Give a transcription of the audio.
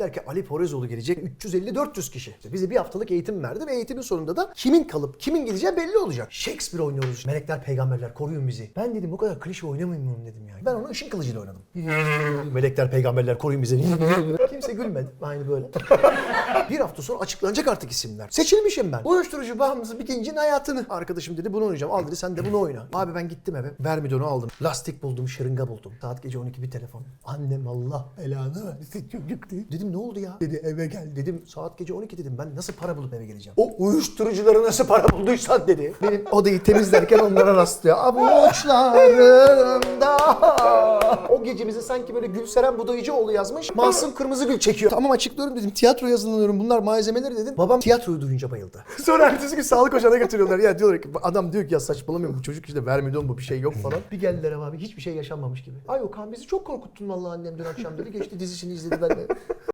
Dediler ki Ali Porezoğlu gelecek 350-400 kişi. İşte bize bir haftalık eğitim verdi ve eğitimin sonunda da kimin kalıp kimin gideceği belli olacak. Shakespeare oynuyoruz. Melekler peygamberler koruyun bizi. Ben dedim bu kadar klişe oynamayayım bunu dedim ya. Ben onu ışın kılıcıyla oynadım. Melekler peygamberler koruyun bizi. Kimse gülmedi. Aynı böyle. bir hafta sonra açıklanacak artık isimler. Seçilmişim ben. Uyuşturucu bağımlısı bir gencin hayatını. Arkadaşım dedi bunu oynayacağım. Al dedi sen de bunu oyna. Abi ben gittim eve. Vermidon'u aldım. Lastik buldum, şırınga buldum. Saat gece 12 bir telefon. Annem Allah belanı versin çocuk dedi. Dedim ne oldu ya? Dedi eve gel. Dedim saat gece 12 dedim. Ben nasıl para bulup eve geleceğim? O uyuşturucuları nasıl para bulduysan dedi. Benim odayı temizlerken onlara rastlıyor. Avuçlarımda. O gece bize sanki böyle Gülseren Budayıcıoğlu yazmış. Masum Kırmızı Gül çekiyor. Tamam açıklıyorum dedim. Tiyatro yazılıyorum. Bunlar malzemeleri dedim. Babam tiyatroyu duyunca bayıldı. Sonra ertesi gün sağlık ocağına götürüyorlar. Ya diyorlar ki adam diyor ki ya saçmalamıyorum bu çocuk işte vermidon bu bir şey yok falan. bir geldiler abi hiçbir şey yaşanmamış gibi. Ay Okan bizi çok korkuttun vallahi annem dün akşam dedi. Geçti dizisini izledi ben de.